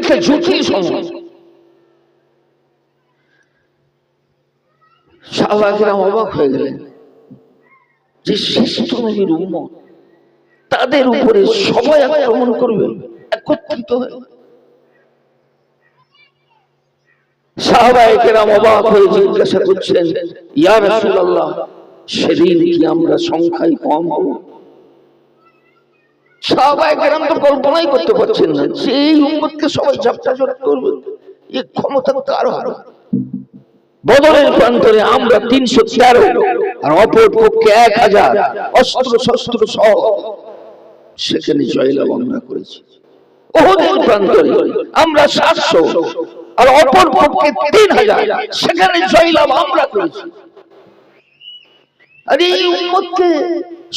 একটা অবাক হয়ে গেলেন যে শ্রেষ্ঠ তাদের উপরে সবাই আক্রমণ করবে, একত্রিত হয়ে। সাহবাকেরাম অবাক হয়ে জিজ্ঞাসা করছেন সেদিন কি আমরা সংখ্যায় কম হব? সাহবাকেরাম তো কল্পনাই করতে পারছেন না। এই উম্মতকে সবাই ঝাপটা জোট করবে। এ ক্ষমতা কার হবে বদলের প্রান্তরে আমরা তিনশো তেরো আর অপর পক্ষে এক হাজার অস্ত্র শস্ত্র সহ সেখানে জয়লাভ আমরা করেছি। ওহদের প্রান্তরে আমরা সাতশো আর অপর পক্ষে তিন হাজার। সেখানে জয়লাভ আমরা করেছি। আর এই উম্মতকে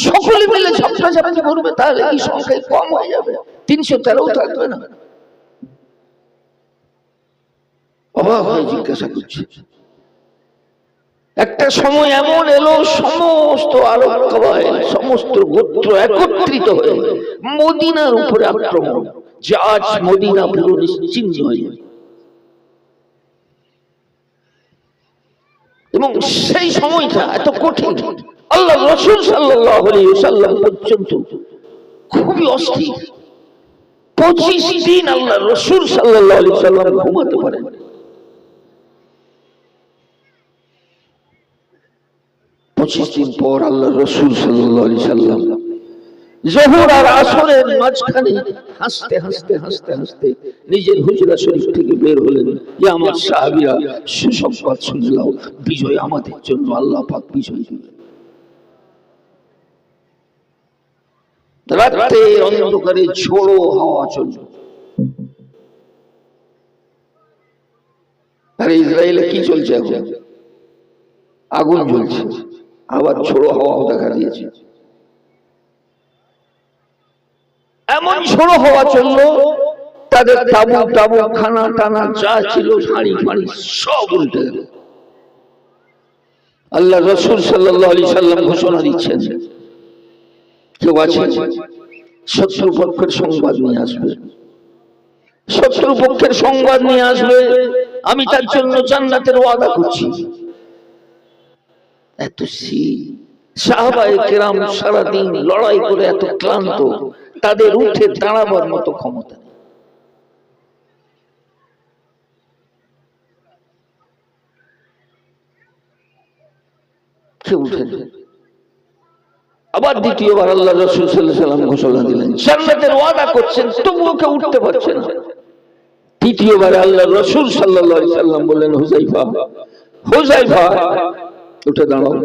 সকলে মিলে ঝাপটা ঝাপটা করবে তাহলে এই সংখ্যায় কম হয়ে যাবে? তিনশো তেরো থাকবে না। অবাক হয়ে জিজ্ঞাসা করছে। একটা সময় এমন এলো সমস্ত কবাইল সমস্ত গোত্র একত্রিত হয়ে মদিনার উপরে আক্রমণ। যে আজ মদিনা পুরো নিশ্চিন্ন হয়ে যাবে। এবং সেই সময়টা এত কঠিন। আল্লাহ রসুল সাল্লাহ সাল্লাম পর্যন্ত খুবই অস্থির। পঁচিশ দিন আল্লাহ রসুল সাল্লাহ সাল্লাম ঘুমাতে পারেন। পঁচিশ দিন পর আল্লাহ রসুল সাল্লাহ সাল্লাম জোহর আমাদের জন্য আল্লাহ পাক বিজয় অন্ধকারে চলল ইসরায়েলে কি চলছে আগুন জ্বলছে, আবার ছোড়ো হাওয়াও দেখা দিয়েছে। এমন ঝোড়ো হওয়া চলল তাদের তাবু তাবু খানা টানা যা ছিল শাড়ি ফাড়ি সব উল্টে গেল আল্লাহ রসুল সাল্লাহ আলি সাল্লাম ঘোষণা দিচ্ছেন কেউ আছে? শত্রু পক্ষের সংবাদ নিয়ে আসবে। শত্রু পক্ষের সংবাদ নিয়ে আসবে। আমি তার জন্য জান্নাতের ওয়াদা করছি। এত শীত। সাহাবায়ে কেরাম সারাদিন লড়াই করে এত ক্লান্ত। তাদের উঠে দাঁড়াবার মতো ক্ষমতা নেই। আবার দ্বিতীয়বার আল্লাহ রসুল সাল্লাহ সাল্লাম ঘোষণা দিলেন, জান্নাতের ওয়াদা করছেন, তবুও কেউ উঠতে পারছে না। তৃতীয়বারে আল্লাহ রসুল সাল্লাহ সাল্লাম বললেন হুজাইফা হুজাইফা উঠে দাঁড়াও।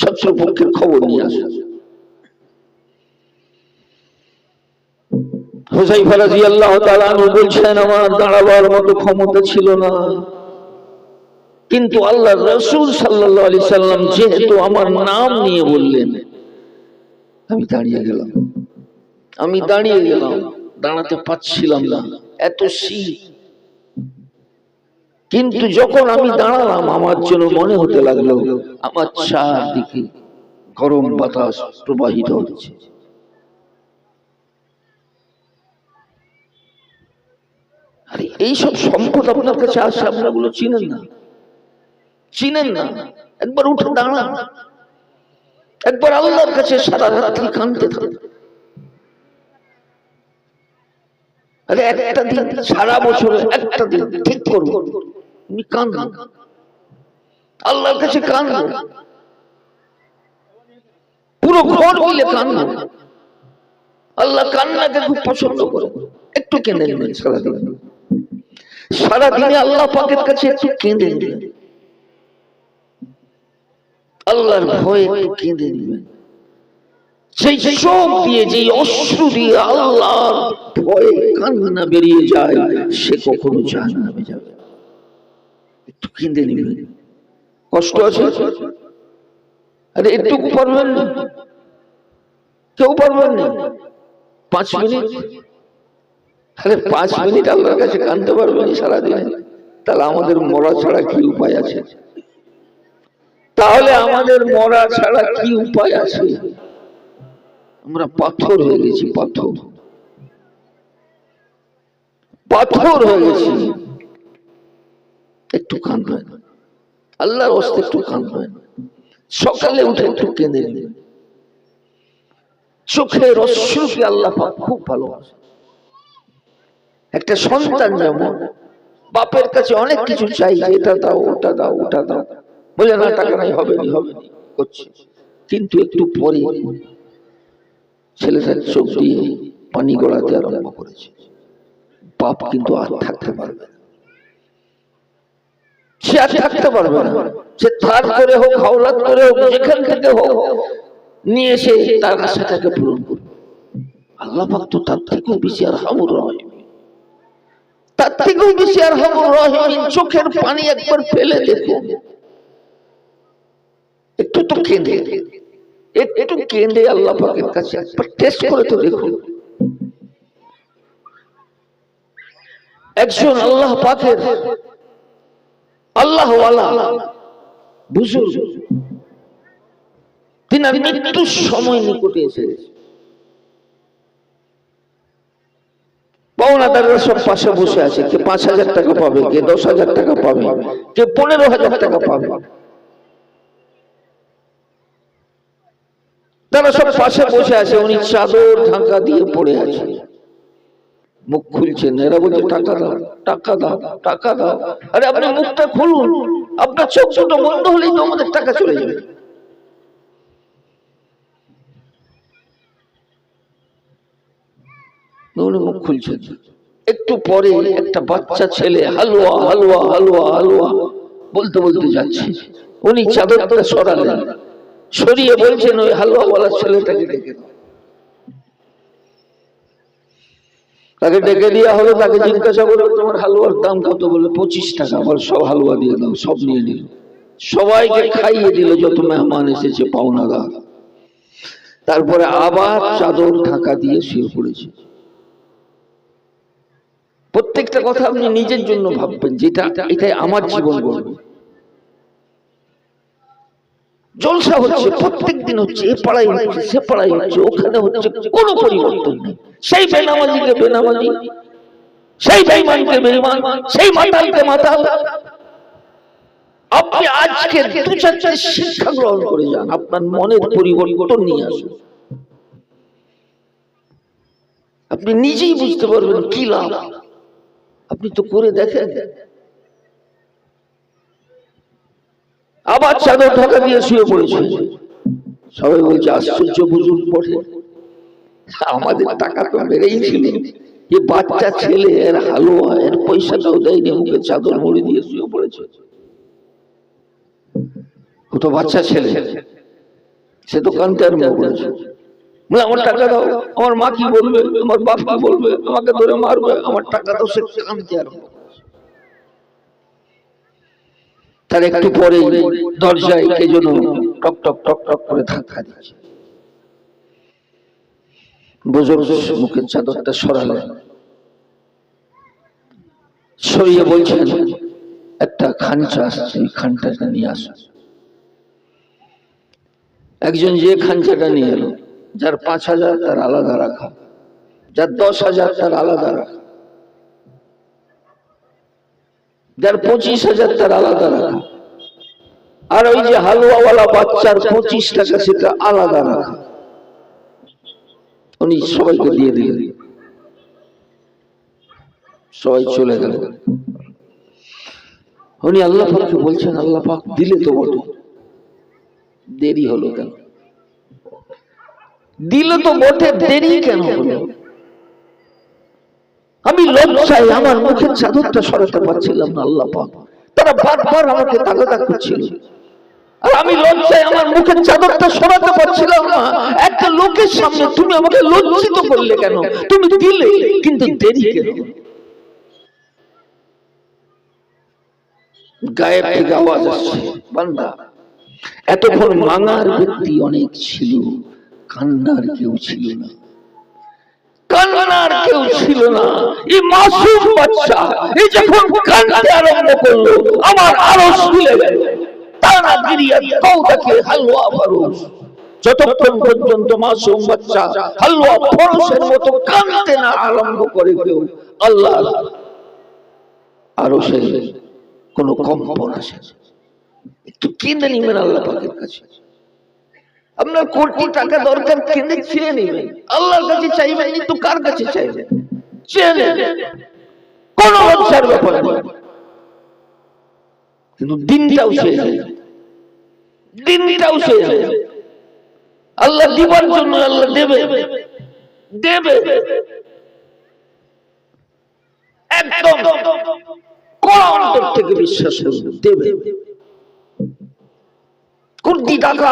শত্রু পক্ষের খবর নিয়ে আসো। কিন্তু আল্লাহ রসুল সাল্লাম যেহেতু আমার নাম নিয়ে বললেন, আমি দাঁড়িয়ে গেলাম। আমি দাঁড়িয়ে গেলাম, দাঁড়াতে পারছিলাম না, এত শীত। কিন্তু যখন আমি দাঁড়ালাম, আমার জন্য মনে হতে লাগল, আমার চারদিকে গরম বাতাস প্রবাহিত হচ্ছে। আরে এইসব সম্পদ আপনার কাছে আসছে আপনারগুলো চিনেন না। চিনেন না। একবার উঠে দাঁড়ান। একবার আল্লাহর কাছে সারা রাত্রি কানতে থাকুন। আরে একটা দিন, সারা একটা দিন ঠিক কান্দো আল্লাহর কাছে কান্দো পুরো ঘর মিলে কান্দো আল্লাহ কান্নাকে খুব পছন্দ করে একটু নেবেন সারাদিন। সারাদিনে আল্লাহ পাকের কাছে একটু কেঁদে নেবেন আল্লাহর ভয়ে কেঁদে নেবেন সেই চোখ দিয়ে যে অশ্রু দিয়ে ভয়ে কান্না বেরিয়ে যায়, সে কখনো যাবে একটু কেঁদে নেবেন কষ্ট আছে? আরে একটু পারবেন না। কেউ পারবেন না। পাঁচ মিনিট। আরে পাঁচ মিনিট আল্লাহর কাছে কানতে পারবেন সারাদিনে। তাহলে আমাদের মরা ছাড়া কি উপায় আছে? তাহলে আমাদের মরা ছাড়া কি উপায় আছে? আমরা পাথর হয়ে গেছি, পাথর। পাথর হয়ে গেছি। একটু কাঁদবেন আল্লাহর অস্তে একটু কাঁদবেন সকালে উঠে একটু কেঁদে নিন চোখের অশ্রুকে আল্লাহ খুব ভালোবাসে একটা সন্তান যেমন বাপের কাছে অনেক কিছু চাই এটা দাও ওটা দাও ওটা দাও। বলে না টাকা নাই হবে নি হবে নি? করছে। কিন্তু একটু পরে ছেলেটার চোখ দিয়ে পানি গড়াতে আরম্ভ করেছে। বাপ কিন্তু আর থাকতে পারবে না। সে আর থাকতে পারবে না। সে ধার করে হোক হাওলাত করে হোক যেখান থেকে হোক নিয়ে এসে তার আশাটাকে পূরণ করবে। আল্লাহ পাক তো তার থেকেও বেশি আর হামুর রহিম তার থেকেও বেশি আর রহিম চোখের পানি একবার ফেলে দেখো। একটু তো কেঁদে, একটু কেঁদে আল্লাহ পাকের কাছে একবার টেস্ট করে তো দেখুন একজন আল্লাহ পাকের আল্লাহ বুঝুন তিনার মৃত্যুর সময় নিকটে এসে সব পাশে বসে আছে, কে পাঁচ হাজার টাকা পাবে, কে দশ হাজার টাকা পাবে, কে পনেরো হাজার টাকা পাবে। তারা সব পাশে বসে আছে, উনি চাদর ঢাকা দিয়ে পড়ে আছে। মুখ খুলছেন এরা বলছে, টাকা দাও টাকা দাও টাকা দাও। আরে আপনি মুখটা খুলুন, আপনার চোখ ছোট বন্ধ হলেই তো আমাদের টাকা চলে যাবে। উনি মুখ খুলছেন। একটু পরে একটা বাচ্চা ছেলে হালুয়া হালুয়া হালুয়া হালুয়া বলতে বলতে যাচ্ছে। উনি চাদরটা সরালেন। সরিয়ে বলছেন, ওই হালুয়া বলার ছেলেটাকে ডেকে তাকে ডেকে দেওয়া হলো, তাকে জিজ্ঞাসা করল, তোমার হালুয়ার দাম কত? বলে পঁচিশ টাকা। বল সব হালুয়া দিয়ে দাও, সব নিয়ে নিল। সবাইকে খাইয়ে দিল, যত মেহমান এসেছে, পাওনাদার। তারপরে আবার চাদর ঢাকা দিয়ে শুয়ে পড়েছে। প্রত্যেকটা কথা আপনি নিজের জন্য ভাববেন, যেটা এটাই আমার জীবন জলসা হচ্ছে প্রত্যেক দিন হচ্ছে, এ পাড়ায় হচ্ছে সে হচ্ছে ওখানে হচ্ছে, কোনো পরিবর্তন নেই। সেই বেনামাজিকে বেনামাজি, সেই বেইমানকে বেইমান, সেই মাতালকে মাতাল। আপনি আজকে দু শিক্ষা গ্রহণ করে যান, আপনার মনের পরিবর্তন নিয়ে আসুন। আপনি নিজেই বুঝতে পারবেন কি লাভ। আপনি তো করে দেখেন। আবার চাদর ঢাকা দিয়ে শুয়ে পড়েছে। সবাই বলছে, আশ্চর্য বুঝুন পড়ে। আমাদের টাকা তো বেড়েই ছিল যে বাচ্চা ছেলে, এর হালুয়া, এর পয়সাটাও দেয়নি, মুখে চাদর মুড়ি দিয়ে শুয়ে পড়েছে। ও তো বাচ্চা ছেলে। সে তো কানতে আরম্ভ বলে আমার টাকা দাও আমার মা কি বলবে আমার বাপ কি বলবে আমাকে ধরে মারবে আমার টাকা দাও সে কানতে আরম্ভ তার একটু পরে দরজায় কে যেন টক টক টক টক করে ধাক্কা দিচ্ছে। বুজুর্গ মুখের চাদরটা সরালেন। সরিয়ে বলছেন একটা খাঞ্চা আসছে এই খানটাটা নিয়ে আসো। একজন যে খাঞ্চাটা নিয়ে এলো যার পাঁচ হাজার তার আলাদা রাখা। যার দশ হাজার তার আলাদা রাখা। যার পঁচিশ হাজার তার আলাদা রাখা। আর ওই যে হালুয়াওয়ালা বাচ্চার পঁচিশ টাকা সেটা আলাদা রাখা। উনি সবাইকে দিয়ে দিলেন। সবাই চলে গেল। উনি আল্লাহ পাককে বলছেন, আল্লাহ পাক দিলে তো বটে দেরি হলো কেন? দিল তো বটে, দেরি কেন আমি লজ্জায় আমার মুখের চাদরটা সরাতে পারছিলাম না, আল্লাহ পাক। তারা বারবার আমাকে তাগাদা করছিল আর আমি লজ্জায় আমার মুখের চাদরটা সরাতে পারছিলাম না। একটা লোকের সামনে তুমি আমাকে লজ্জিত করলে কেন? তুমি দিলে, কিন্তু দেরি কেন? গায়ের থেকে আওয়াজ আসছে। বান্দা, এতক্ষণ মাঙার ব্যক্তি অনেক ছিল। কান্নার কেউ ছিল না। কান্নার কেউ ছিল না। এই মাসুম বাচ্চা এই যখন কান্নাতে আরম্ভ করল, আমার আরও গেল। তারা হালুয়া যতক্ষণ পর্যন্ত মাসুম বাচ্চা হালুয়া মতো না আরম্ভ করে কেউ, আল্লাহ আরও সে কোনো কম্পন আসে একটু কেঁদে নিবেন আল্লাহ পাকের কাছে। আপনার কোটি টাকা দরকার কেঁদে চেয়ে নেবেন আল্লাহর কাছে চাইবেন কিন্তু কার কাছে চাইবেন চেয়ে নেবেন কোন লজ্জার ব্যাপার। কিন্তু দিনটাও শেষ দিনটাও শেষ আল্লাহ দিবার জন্য আল্লাহ দেবে। দেবে। একদম। কোন অন্তর থেকে বিশ্বাস করবে? দেবে। টাকা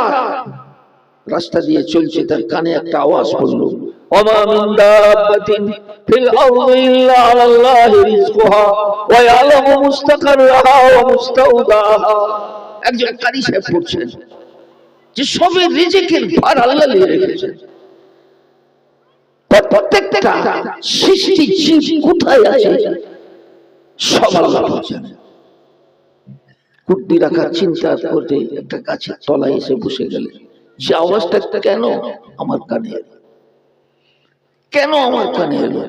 রাস্তা দিয়ে চলছে তার কানে একটা আওয়াজ পড়ল একজন কারি সাহেব পড়ছেন যে সবে রিজিকের ভার আল্লাহ নিয়ে রেখেছেন। প্রত্যেকটা সৃষ্টি জীব কোথায় আছে? সব আল্লাহ জানে কুর্দি রাখার চিন্তা করতে একটা গাছের তলায় এসে বসে গেলে সে আওয়াজটা কেন আমার কানে এলো? কেন আমার কানে এলো?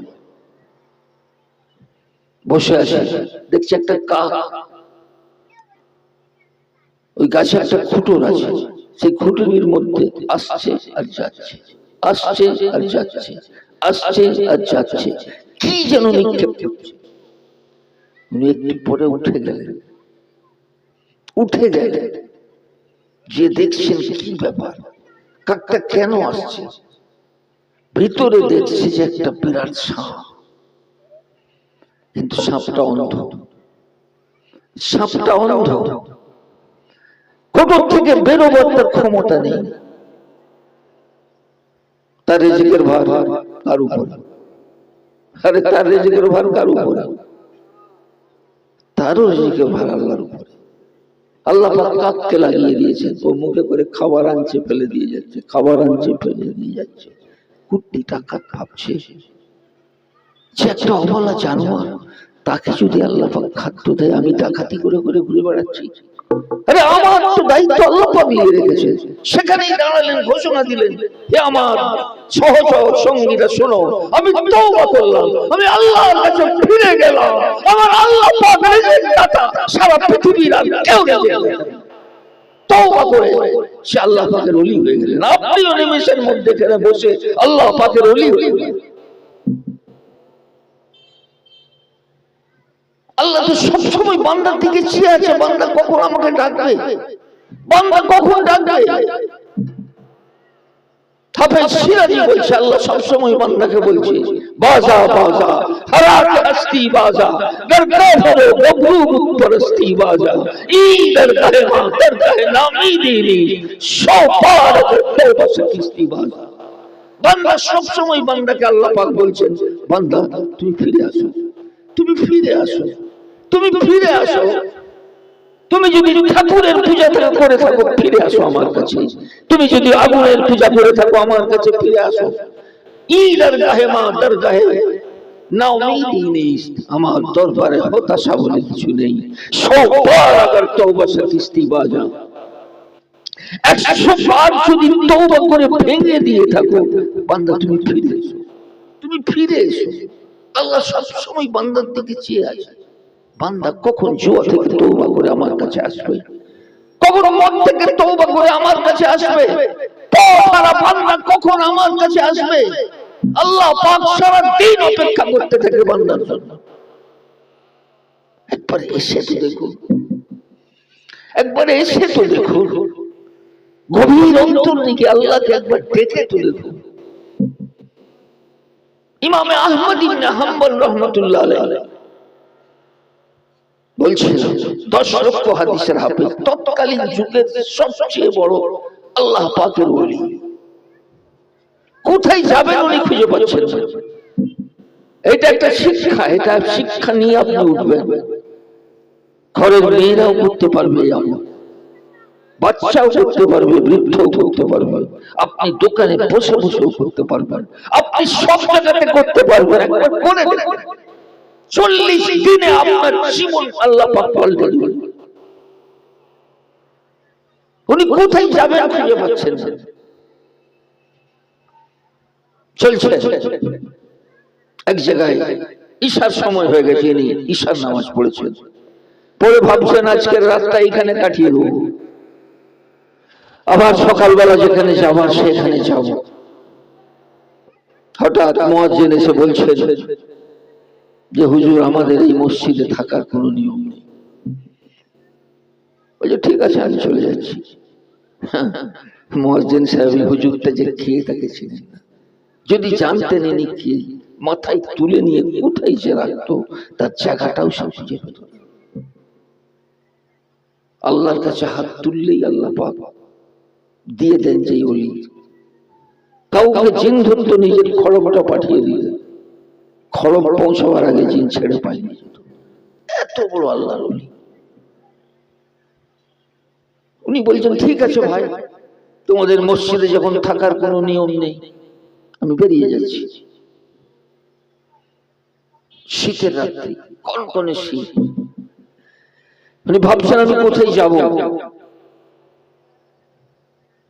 বসে আছে, দেখছি একটা কাক। ওই গাছে একটা খুঁটোর আছে। সেই খুঁটুনির মধ্যে আসছে আর যাচ্ছে, আসছে আর যাচ্ছে, আসছে আর যাচ্ছে। কি যেন নিক্ষেপ উনি একটু পরে উঠে গেলেন। উঠে গেলেন। যে দেখছেন কি ব্যাপার? কাকটা কেন আসছে? ভিতরে দেখছে যে একটা বিরাট সাপ। কিন্তু সাপটা অন্ধ। সাপটা অন্ধ। কোটর থেকে বেরোবার তার ক্ষমতা নেই। তার রেজিকের ভার কার উপর? আরে তার রেজিকের ভার কার উপর? তারও রেজিকের ভার আল্লাহর উপরে। আল্লাহ কাককে লাগিয়ে দিয়েছেন। ও মুখে করে খাবার আনছে, ফেলে দিয়ে যাচ্ছে, খাবার আনছে, ফেলে দিয়ে যাচ্ছে। কুট্টি টাকা ভাবছে। সে একটা অবলা জানোয়ার, তাকে যদি আল্লাহ খাদ্য দেয়, আমি ডাকাতি করে করে ঘুরে বেড়াচ্ছি। আরে আমার তো দায়িত্ব আল্লাহ পাক নিয়ে রেখেছে। সেখানেই দাঁড়ালেন, ঘোষণা দিলেন, হে আমার সহচর সঙ্গীরা শোনো, আমি তওবা করলাম, আমি আল্লাহর কাছে ফিরে গেলাম। আমার আল্লাহ পাক রিজিক দাতা, সারা পৃথিবীর আর কেউ নেই। তওবা করে সে আল্লাহ পাকের ওলি হয়ে গেলেন। আপনিও নিমেষের মধ্যে বসে আল্লাহ পাকের ওলি হয়ে গেলেন। আল্লাহ তো সবসময় বান্দার দিকে চেয়ে আছে, বান্দা কখন আমাকে ডাকবে? বান্দা কখন ডাকবে? সবসময় বান্দাকে বান্দা সবসময় বান্দাকে আল্লাহ পাক বলছেন, বান্দা, তুমি ফিরে আসো, তুমি ফিরে আসো। তুমি ফিরে আসো। তুমি যদি ঠাকুরের পূজা করে থাকো, ফিরে আসো আমার কাছে। তুমি যদি আগুনের পূজা করে থাকো, আমার কাছে ফিরে আসো। এসো। তুমি ফিরে এসো। আল্লাহ সবসময় বান্দার দিকে চেয়ে আছে। বান্দা কখন জুয়া থেকে তৌবা করে আমার কাছে আসবে? কখন মদ থেকে তৌবা করে আমার কাছে আসবে? তারা বান্দা কখন আমার কাছে আসবে? আল্লাহ পাক সারা দিন অপেক্ষা করতে থাকে বান্দার জন্য। একবার এসে তো দেখুন। একবার এসে তো দেখুন। গভীর অন্তর আল্লাহকে একবার দেখে তো দেখুন। ইমামে আহমদ ইবনে হাম্বল রহমতুল্লাহ আলাইহি। বলছিল, দশ লক্ষ হাদিসের হাফেজ, তৎকালীন যুগের সবচেয়ে বড় আল্লাহ পাকের ওলি। কোথায় যাবেন উনি খুঁজে পাচ্ছেন এটা একটা শিক্ষা, এটা শিক্ষা নিয়ে আপনি উঠবেন। ঘরের মেয়েরাও করতে পারবে এমন বাচ্চাও করতে পারবে, বৃদ্ধও করতে পারবে। আপনি দোকানে বসে বসেও করতে পারবেন। আপনি সব জায়গাতে করতে পারবেন। একবার করে চল্লিশ দিনে আপনার জীবন আল্লাহ পাল্টে উনি কোথায় যাবেন খুঁজে পাচ্ছেন চলছে। এক জায়গায় ঈশার সময় হয়ে গেছে, ইনি ঈশার নামাজ পড়েছেন। পরে ভাবছেন, আজকের রাতটা এখানে কাটিয়ে দেবো। আবার সকালবেলা যেখানে যাবার সেখানে যাব। হঠাৎ মহাজেন এসে বলছেন যে হুজুর আমাদের এই মসজিদে থাকার কোনো নিয়ম নেই। বলছে ঠিক আছে, আমি চলে যাচ্ছি। মহাজেন সাহেব হুজুরটা যে খেয়ে না। যদি জানতেন ইনি কি, মাথায় তুলে নিয়ে কোথায় যে রাখতো, তার জায়গাটাও সব পেত আল্লাহর কাছে হাত তুললেই আল্লাহ দিয়ে দেন যে অলি। কাউকে জিন ধরতো নিজের খড়মটা পাঠিয়ে দিলেন। খড়ম পৌঁছাবার আগে জিন ছেড়ে যেত। এত বড় আল্লাহর উনি বলছেন, ঠিক আছে ভাই, তোমাদের মসজিদে যখন থাকার কোনো নিয়ম নেই, আমি বেরিয়ে যাচ্ছি। শীতের রাত্রি কনকনে শীত। উনি ভাবছেন, আমি কোথায় যাব?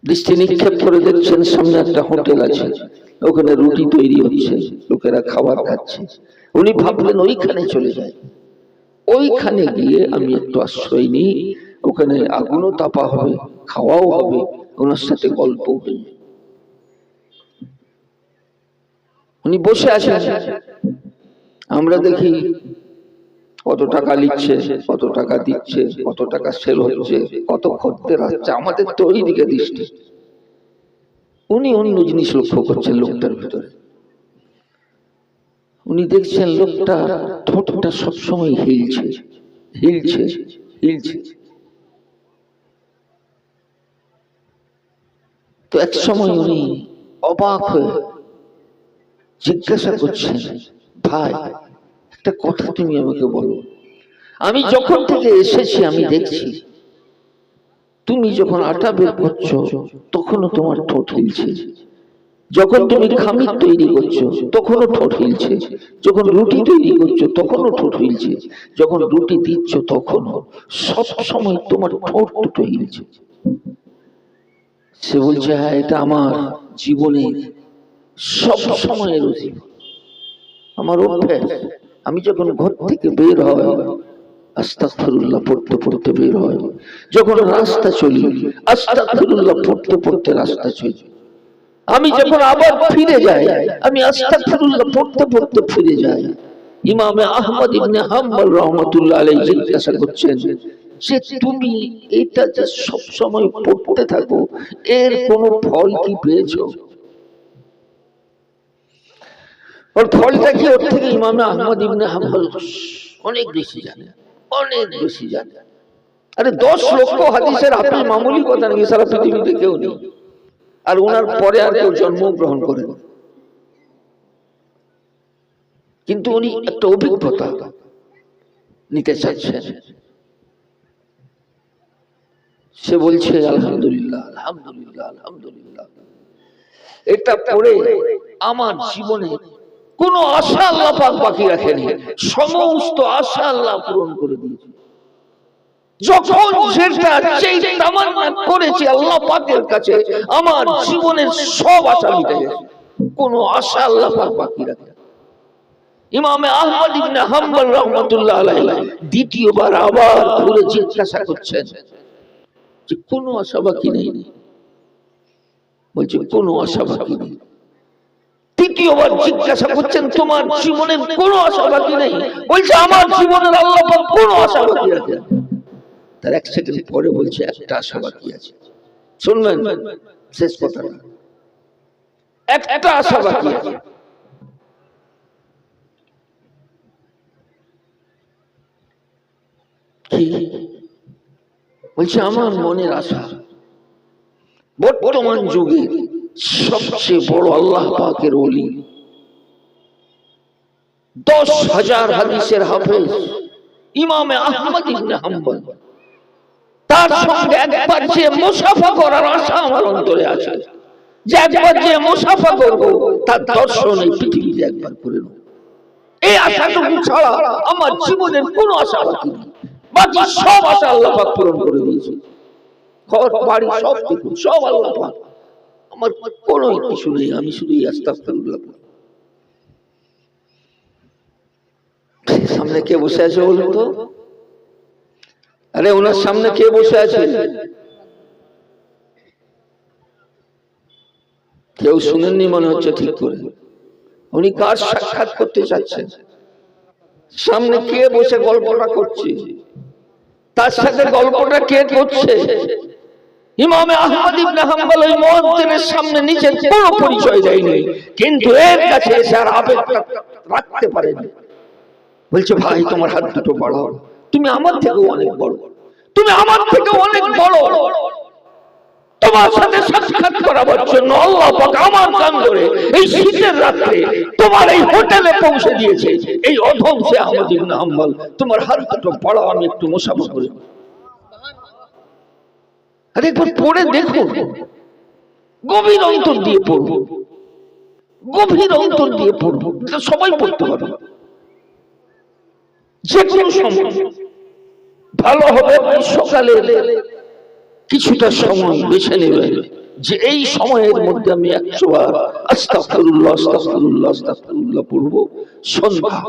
দৃষ্টি নিক্ষেপ করে দেখছেন সামনে একটা হোটেল আছে। ওখানে রুটি তৈরি হচ্ছে, লোকেরা খাবার খাচ্ছে। উনি ভাবলেন ওইখানে চলে যায় ওইখানে গিয়ে আমি একটু আশ্রয় নিই, ওখানে আগুনও তাপা হবে, খাওয়াও হবে, ওনার সাথে গল্প হবে। উনি বসে আছেন। আমরা দেখি কত টাকা নিচ্ছে কত টাকা দিচ্ছে কত টাকা সেল হচ্ছে কত খদ্দের আসছে আমাদের তো ওই দিকে দৃষ্টি। উনি অন্য জিনিস লক্ষ্য করছেন লোকটার ভিতরে। উনি দেখছেন লোকটা ঠোঁটটা সবসময় হিলছে হিলছে হিলছে। তো এক সময় উনি অবাক হয়ে জিজ্ঞাসা করছেন ভাই একটা কথা তুমি আমাকে বলো। আমি যখন থেকে এসেছি আমি দেখছি। তুমি যখন আটা বের করছ তখনও তোমার ঠোঁট হিলছে। যখন তুমি খামির তৈরি করছ তখনও ঠোঁট হিলছে। যখন রুটি তৈরি করছ তখনও ঠোঁট হিলছে। যখন রুটি দিচ্ছ তখনও সব সময় তোমার ঠোঁট দুটো হিলছে। সে বলছে হ্যাঁ এটা আমার জীবনের সব সময়ের অধীন আমার অভ্যাস। আমি যখন ঘর থেকে বের হয় পড়তে পড়তে বের হয়। যখন রাস্তা পড়তে পড়তে রাস্তা আমি যখন আবার ফিরে আমি পড়তে পড়তে ইমামে জিজ্ঞাসা করছেন, যে তুমি এটা যে সব সময় পড়তে থাকো, এর কোনো ফল কি পেয়েছ? ওর ফলটা কি ওর থেকে ইমামে আহমদ ইবনে হাম্বল অনেক বেশি জানে, অনেক বেশি জানে। আরে দশ লক্ষ হাদিসের হাফিজ মামুলি কথা নাকি সারা পৃথিবীতে কেউ নেই। আর ওনার পরে আর কেউ জন্মগ্রহণ করেন কিন্তু উনি একটা অভিজ্ঞতা নিতে চাচ্ছেন সে বলছে, আলহামদুলিল্লাহ আলহামদুলিল্লাহ আলহামদুলিল্লাহ। এটা পড়ে আমার জীবনে কোনো আশা আল্লাহ পাক বাকি রাখেনি। সমস্ত আশা আল্লাহ পূরণ করে দিয়েছে। যখন যেটা যেই তামান্না করেছি আল্লাহ পাকের কাছে, আমার জীবনের সব আশা মিটে গেছে। কোনো আশা আল্লাহ পাক বাকি রাখে ইমামে আহমদ ইবনে হাম্বল রহমাতুল্লাহ আলাইহি দ্বিতীয়বার আবার ঘুরে জিজ্ঞাসা করছেন যে কোনো আশা বাকি নেই? বলছে, কোনো আশা বাকি নেই। তৃতীয়বার জিজ্ঞাসা করছেন, তোমার জীবনের কোনো আশা নেই? বলছে, আমার জীবনের আল্লাহ কোনো আশা রাখেন তার এক সেকেন্ড পরে বলছে, একটা আশা আছে। শুনবেন শেষ কথাটা। একটা আশা বাকি আছে। বলছে, আমার মনের আশা। বর্তমান যুগে সবচেয়ে বড় আল্লাহ পাকের ওলি। দশ হাজার হাদিসের হাফেজ ইমামে আহমদ ইবনে হাম্বল। তার সঙ্গে একবার যে মুসাফা করার আশা আমার অন্তরে আছে। যে একবার যে মুসাফা করব, তার দর্শন এই পৃথিবীতে একবার করে নেব। এই আশাটুকু ছাড়া আমার জীবনের কোনো আশা বাকি নেই। বাকি সব আশা আল্লাহ পাক পূরণ করে দিয়েছে। ঘর, বাড়ি, সব সব আল্লাহ পাক। আমার কোনো কিছু নেই আমি শুধু আস্তাগফিরুল্লাহ পড়ি। সামনে কে বসে আছে বলুন তো? আরে, ওনার সামনে কে বসে আছে? কেউ শুনেননি মনে হচ্ছে ঠিক করে। উনি কার সাক্ষাৎ করতে চাচ্ছেন? সামনে কে বসে গল্পটা করছে? তার সাথে গল্পটা কে করছে? ইমামে আহমদ ইবনে হাম্বল ওই মুয়াজ্জিনের সামনে নিজের কোনো পরিচয় দেয়নি। কিন্তু এর কাছে এসে আর রাখতে পারেনি। বলছে, ভাই, তোমার হাত দুটো বাড়াও তুমি আমার থেকে অনেক বড়। তুমি আমার থেকে অনেক বড়। তোমার সাথে সাক্ষাৎ করাবার জন্য আল্লাহ আমার কান ধরে এই শীতের রাত্রে তোমার এই হোটেলে পৌঁছে দিয়েছে। এই অধম সে আহমদ ইবনে হাম্বল, তোমার হাত দুটো বাড়াও আমি একটু আরে একবার পড়ে দেখুন গভীর অন্তর দিয়ে পড়ব। গভীর অন্তর দিয়ে পড়ব। এটা সবাই পড়তে পারবে যে কোনো সময়। ভালো হবে সকালে কিছুটা সময় বেছে নেবে যে এই সময়ের মধ্যে আমি একশো বার আস্তাগফিরুল্লাহ আস্তাগফিরুল্লাহ আস্তাগফিরুল্লাহ পড়ব। সন্ধ্যা।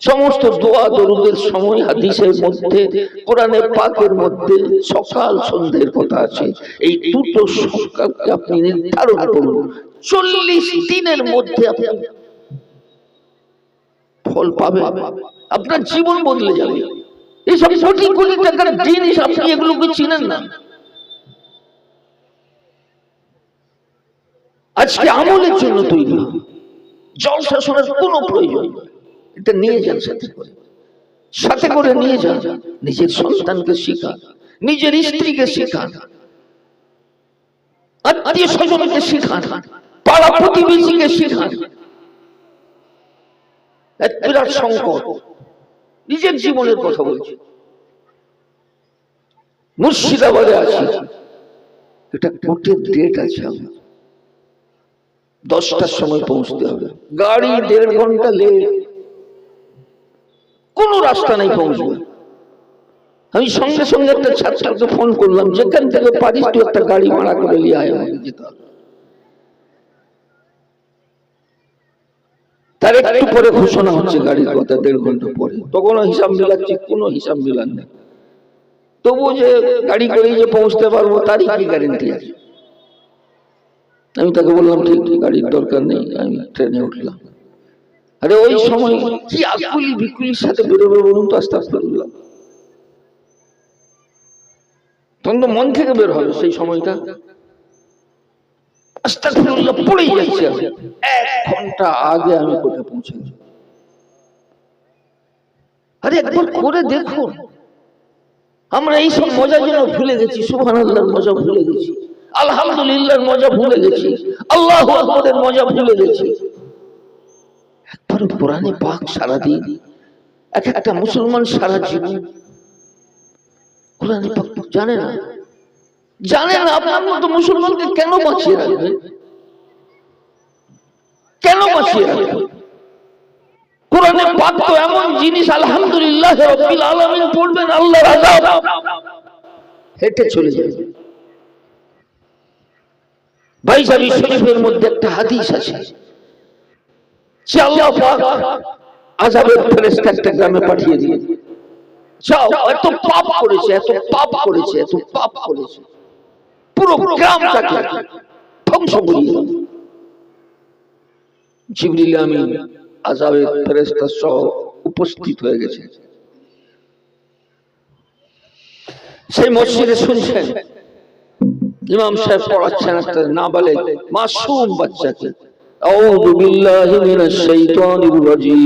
সমস্ত দোয়া দরুদের সময় হাদিসের মধ্যে, কোরআনে পাকের মধ্যে সকাল সন্ধ্যের কথা আছে। এই দুটো সকালকে আপনি নির্ধারণ করুন। চল্লিশ দিনের মধ্যে ফল পাবে আপনার জীবন বদলে যাবে। এইসব কোটি কোটি টাকার জিনিস আপনি এগুলোকে চিনেন না। আজকে আমলের জন্য তৈরি। হন। জলসা শোনার কোনো প্রয়োজন নেই। এটা নিয়ে যান সাথে করে। সাথে করে নিয়ে যান। নিজের সন্তানকে শেখান। নিজের স্ত্রীকে শেখান। আত্মীয় স্বজনকে শেখান। পাড়া প্রতিবেশীকে শেখান। এক বিরাট সংকট। নিজের জীবনের কথা বলছি। মুর্শিদাবাদে আছি। এটা কোর্টের ডেট আছে আমার। দশটার সময় পৌঁছতে হবে। গাড়ি দেড় ঘণ্টা লেট কোনো রাস্তা নেই পৌঁছবে আমি সঙ্গে সঙ্গে একটা ছাত্রকে ফোন করলাম, যেখান থেকে পারিস তুই একটা গাড়ি ভাড়া করে নিয়ে আয় আমাকে যেতে তার একটু পরে ঘোষণা হচ্ছে গাড়ির কথা, দেড় ঘণ্টা পরে। তখনও হিসাব মিলাচ্ছি, কোনো হিসাব মিলান নেই। তবু যে গাড়ি করেই যে পৌঁছতে পারব, তারই কি গ্যারেন্টি আছে? আমি তাকে বললাম ঠিক ঠিক, গাড়ির দরকার নেই। আমি ট্রেনে উঠলাম। আরে ওই সময় কি আকুলি বিকুলির সাথে বেরোবে বলুন তো? আস্তে আস্তে উঠলাম তখন তো মন থেকে বের হবে সেই সময়টা। আস্তাগফিরুল্লাহ পড়েই যাচ্ছে। এক ঘণ্টা আগে আমি কোথায় পৌঁছে আরে একবার করে দেখুন। আমরা এই সব মজা যেন ভুলে গেছি। সুবহানাল্লাহর মজা ভুলে গেছি। আলহামদুলিল্লাহর মজা ভুলে গেছি। আল্লাহু আকবারের মজা ভুলে গেছি। একবার কোরআনে পাক সারা দিন এক একটা মুসলমান সারা জীবন কোরআনে পাক জানে না। জানে না। আপনার মতো মুসলমানকে কেন বাঁচিয়ে রাখবে কেন বাঁচিয়ে রাখবে কোরআনে পাক তো এমন জিনিস আলহামদুলিল্লাহ রাব্বিল আলামিন পড়বেন হেঁটে চলে যাবে ভাইজাবি শরীফের মধ্যে একটা হাদিস আছে। যে আল্লাহ পাক একটা গ্রামে পাঠিয়ে দিয়ে যাও এত পাপ করেছে এত পাপ করেছে এত পাপ করেছে। পুরো গ্রামটাকে ধ্বংস করিয়ে দাও জিবরিল আমিন আযাবের ফেরেশতা সহ উপস্থিত হয়ে গেছে। সেই মসজিদে শুনছেন ইমাম সাহেব পড়াচ্ছেন একটা নাবালেগ মাসুম বাচ্চাকে। আউযু বিল্লাহি মিনাশ শাইতানির রাজীম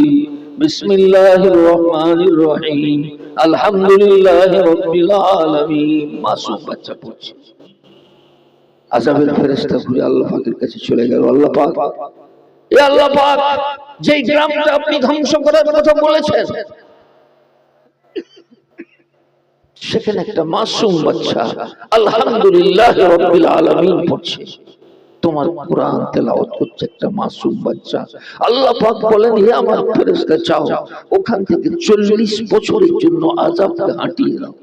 বিসমিল্লাহির রহমানির রহিম আলহামদুলিল্লাহি রাব্বিল আলামিন মাসুম বাচ্চা পড়ছে। আযাবের ফেরেশতা ঘুরে আল্লাহ পাকের কাছে চলে গেল। আল্লাহ পাক, এ আল্লাহ পাক, যেই গ্রামটা আপনি ধ্বংস করার কথা বলেছেন, সেখানে একটা মাসুম বাচ্চা আলহামদুলিল্লাহ রাব্বিল আলামিন পড়ছে। তোমার কোরআন তেলাওয়াত করছে একটা মাসুম বাচ্চা। আল্লাহ পাক বলেন, হে আমার ফেরেশতা চাও ওখান থেকে 40 বছরের জন্য আযাবকে হাঁটিয়ে দাও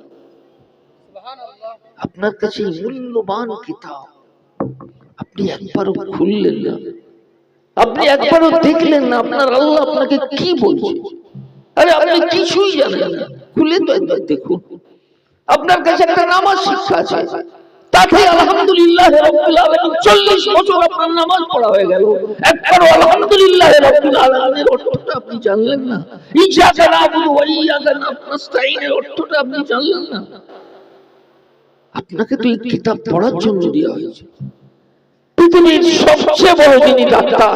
আপনার কাছে মূল্যবান কিতাব আপনি একবারও খুললেন না। আপনি একবারও দেখলেন না আপনার আল্লাহ আপনাকে কি বলছে। আরে, আপনি কিছুই জানেন না। খুলে তো দেখুন। আপনার কাছে একটা নামাজ শিক্ষা আছে। তাতে আলহামদুলিল্লাহ রাব্বুল আলামিন 40 বছর আপনার নামাজ পড়া গেল। একবার আলহামদুলিল্লাহ রাব্বুল আলামিনের অর্থটা আপনি জানলেন না। ইজাকা নাবুদু ওয়া ইয়াকা নাস্তাইনের অর্থটা আপনি জানলেন না। আপনাকে তো এই কিতাব পড়ার জন্য দেওয়া হয়েছে। পৃথিবীর সবচেয়ে বড় যিনি ডাক্তার,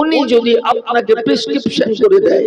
উনি যদি আপনাকে প্রেসক্রিপশন করে দেয়